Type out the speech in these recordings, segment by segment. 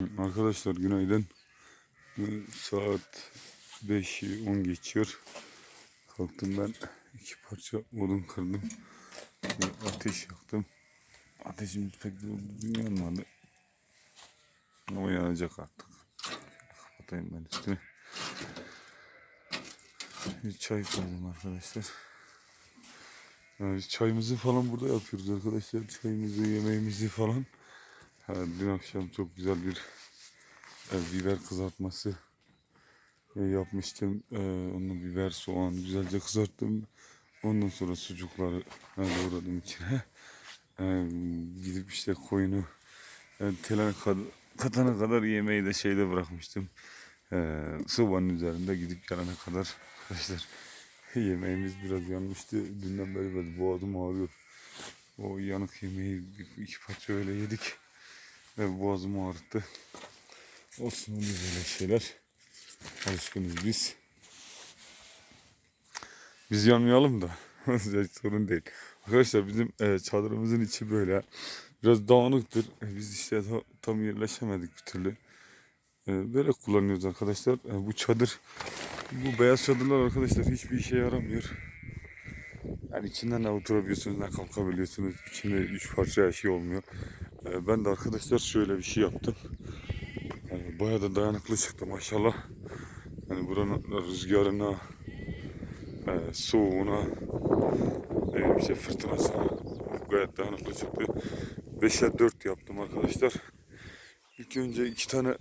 Arkadaşlar günaydın. Saat 5'i 10 geçiyor. Kalktım ben iki parça odun kırdım. Bir ateş yaktım. Ateşimiz pek de yanmadı. Ama yanacak artık. Kapatayım ben üstüne. Bir çay koydum arkadaşlar. Yani çayımızı falan burada yapıyoruz arkadaşlar. Çayımızı, yemeğimizi falan. Dün akşam çok güzel bir e, biber kızartması e, yapmıştım. E, onu biber, soğan güzelce kızarttım. Ondan sonra sucukları e, doğradım içine. E, gidip işte koyunu e, telene katana kadar yemeği de şeyde bırakmıştım. E, sobanın üzerinde gidip gelene kadar arkadaşlar yemeğimiz biraz yanmıştı. Dünden beri böyle boğazım ağrıyor. O yanık yemeği iki parça öyle yedik. Ve boğazımı ağrıttı. Olsun oluyor böyle şeyler. Alışkınız biz. Biz yanmayalım da. Sorun değil. Arkadaşlar bizim e, çadırımızın içi böyle. Biraz dağınıktır. E, biz işte ta- tam yerleşemedik bir türlü. E, böyle kullanıyoruz arkadaşlar. E, bu çadır, bu beyaz çadırlar arkadaşlar hiçbir işe yaramıyor. Yani içinden ne oturabiliyorsunuz ne kalkabiliyorsunuz. İçinde üç parça şey olmuyor. E, ben de arkadaşlar şöyle bir şey yaptım. Yani bayağı da dayanıklı çıktı maşallah. Yani buranın rüzgarına, e, soğuğuna, e, işte fırtınasına gayet dayanıklı çıktı. 5'e 4 yaptım arkadaşlar. İlk önce iki tane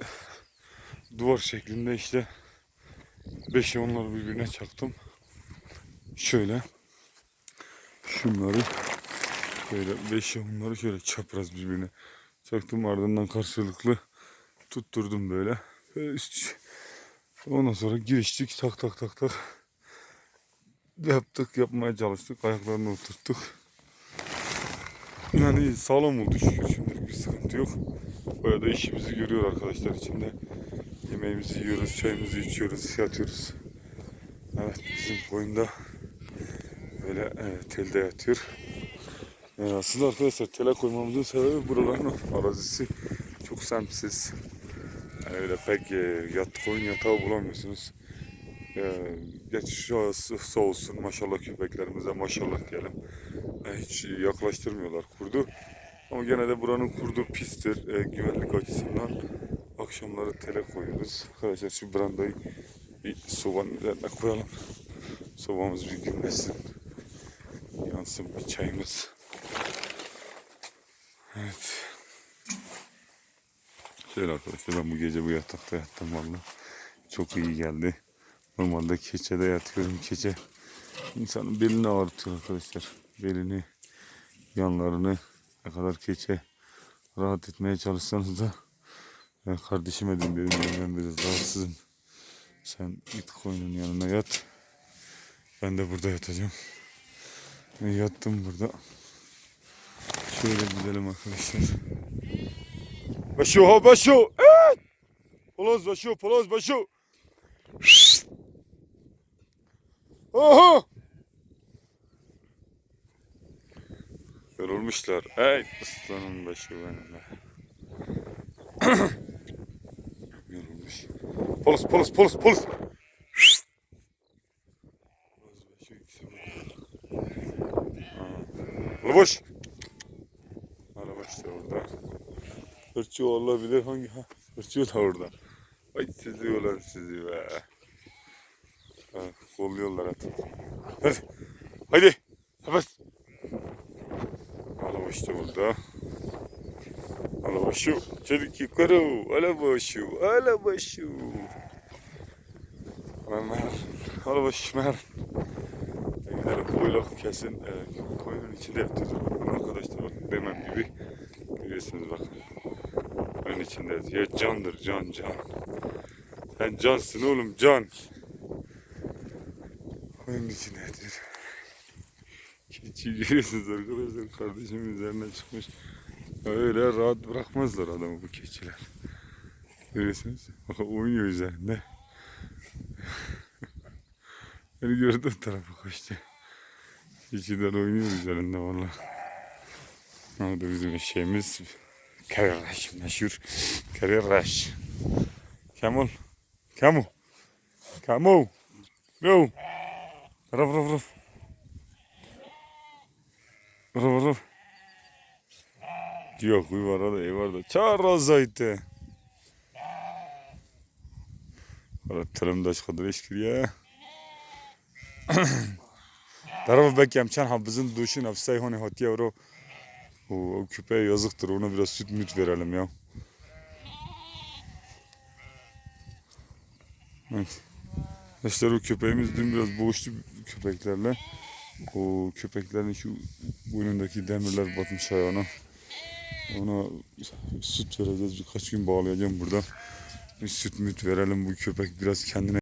duvar şeklinde işte 5'e onları birbirine çaktım. Şöyle şunları böyle 5'e onları şöyle çapraz birbirine çaktım ardından karşılıklı tutturdum böyle. Böyle üst Ondan sonra giriştik tak tak tak tak. Yaptık yapmaya çalıştık ayaklarını oturttuk. Yani sağlam oldu şükür şimdilik bir sıkıntı yok. Bayağı da işimizi görüyor arkadaşlar içinde. Yemeğimizi yiyoruz, çayımızı içiyoruz, yatıyoruz. Evet bizim koyunda böyle e, telde yatıyor. E, aslında arkadaşlar tele koymamızın sebebi buraların arazisi çok semsiz. Yani öyle pek e, yat, koyun yatağı bulamıyorsunuz. E, geç şu sağ olsun maşallah köpeklerimize maşallah diyelim. E, hiç yaklaştırmıyorlar kurdu. Ama gene de buranın kurdu pistir. E, güvenlik açısından akşamları tele koyuyoruz. Arkadaşlar şu brandayı bir sobanın üzerine koyalım. Sobamız bir gümlesin. Yansın bir çayımız. Evet. Şöyle arkadaşlar ben bu gece bu yatakta yattım valla. Çok iyi geldi. Normalde keçede yatıyorum. Keçe insanın belini ağrıtıyor arkadaşlar. Belini, yanlarını ne kadar keçe rahat etmeye çalışsanız da ben kardeşime dün dedim "Ya ben biraz rahatsızım. Sen git koyunun yanına yat. Ben de burada yatacağım. Ve yattım burada. Şöyle gidelim arkadaşlar. Başo ha başo. Evet. Poloz başo poloz başo. Oha. Yorulmuşlar. Hey aslanın başı benim be. Yorulmuş. Polis polis polis polis. Poloz başo ikisi burada. Ha. Ula boş. Araba işte orada. Hırçı olabilir hangi ha? Hırçı da orada. Ay sizi ulan sizi be. Ha, kolluyorlar artık. Hadi. Hadi. Araba işte burada. Araba şu. Çelik yukarı. Araba şu. Ömer. Araba şmer. Gidelim koyulak kesin. E, koyunun içinde yatıyoruz. Arkadaşlar bak demem gibi. Görüyorsunuz bak. Oyun içindeyiz. Ya candır can can. Sen cansın oğlum can. Oyun içinde yatıyor. Keçi görüyorsunuz arkadaşlar. Kardeşimin üzerine çıkmış. Öyle rahat bırakmazlar adamı bu keçiler. Görüyorsunuz. Bak oynuyor üzerinde. Beni gördü o tarafa koştu. Keçiler oynuyor üzerinde valla. Orada bizim eşeğimiz Kararaş meşhur. Kararaş. Kemal. Kamu. Kamu. Go. Raf raf raf. Raf raf. Yok kuy var orada ev var da. Çağır razaydı. Valla tırımdaş kadar eşkir ya. Tarafı bekem çan habızın duşun afsay hone hatiye o o, o köpeğe yazıktır ona biraz süt müt verelim ya. Evet. Arkadaşlar o köpeğimiz dün biraz boğuştu köpeklerle. O köpeklerin şu boynundaki demirler batmış ayağına. Ona süt vereceğiz birkaç gün bağlayacağım burada. Bir süt müt verelim bu köpek biraz kendine